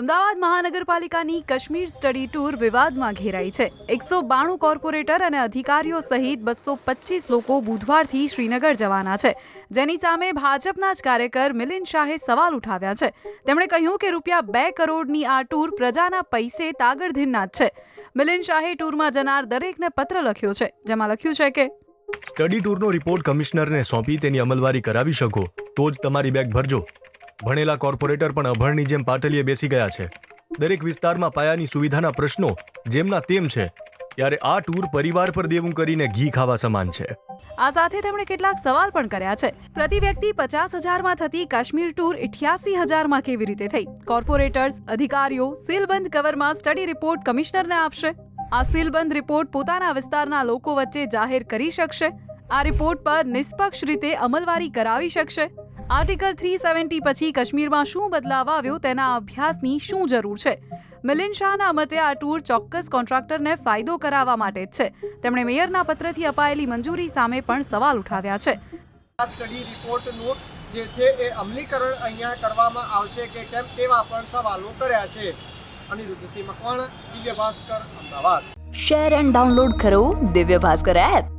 અમદાવાદ મહાનગરપાલિકાની Kashmir study tour વિવાદમાં ઘેરાઈ છે. એકસો બાણું કોર્પોરેટર અને અધિકારીઓ સહિત બસો પચીસ લોકો બુધવારથી શ્રીનગર જવાના છે. જેની સામે ભાજપના જ કાર્યકર મિલિન શાહે સવાલ ઉઠાવ્યા છે. તેમણે કહ્યું કે રૂપિયા બે કરોડની આ ટૂર પ્રજાના પૈસે તાગડધીનના જ છે. મિલિન શાહે ટૂરમાં જનાર દરેકને પત્ર લખ્યો છે, જેમાં લખ્યું છે કે, સ્ટડી ટૂરનો રિપોર્ટ કમિશનરને સોંપી તેની અમલવારી કરાવી શકો, તો જ તમારી બેગ ભરજો. ભણેલા કોર્પોરેટર પણ અભણની જેમ પાટલીએ બેસી ગયા છે. દરેક વિસ્તારમાં પાયાની સુવિધાના પ્રશ્નો જેમના તેમ છે, ત્યારે આ ટૂર પરિવાર પર દેવું કરીને ઘી ખાવા સમાન છે. આ સાથે તેમણે કેટલાક સવાલ પણ કર્યા છે. પ્રતિ વ્યક્તિ પચાસ હજારમાં થતી કાશ્મીર ટૂર ઇઠ્યાસી હજારમાં કેવી રીતે થઈ? કોર્પોરેટર્સ, અધિકારીઓ, સીલબંધ કવરમાં સ્ટડી રિપોર્ટ કમિશનરને આપશે? આ સીલબંધ રિપોર્ટ પોતાના વિસ્તારના લોકો વચ્ચે જાહેર કરી શકશે? આ રિપોર્ટ પર નિષ્પક્ષ રીતે અમલવારી કરાવી શકશે? આર્ટિકલ થ્રી સેવન્ટી પછી કાશ્મીરમાં શું બદલાવ આવ્યો તેના અભ્યાસની શું જરૂર છે? મિલિન શાહના મતે આ ટૂર ચોક્કસ કોન્ટ્રાક્ટરને ફાયદો કરાવવા માટે જ છે. તેમણે મેયરના પત્રથી અપાયેલી મંજૂરી સામે પણ સવાલ ઉઠાવ્યા છે. સ્ટડી રિપોર્ટનું જે છે એ અમલીકરણ અહીંયા કરવામાં આવશે કે કેમ તેવા પણ સવાલો કર્યા છે. Anirudhsinh Makwana Divya Bhaskar Ahmedabad. Share and download કરો દિવ્ય ભાસ્કર એપ.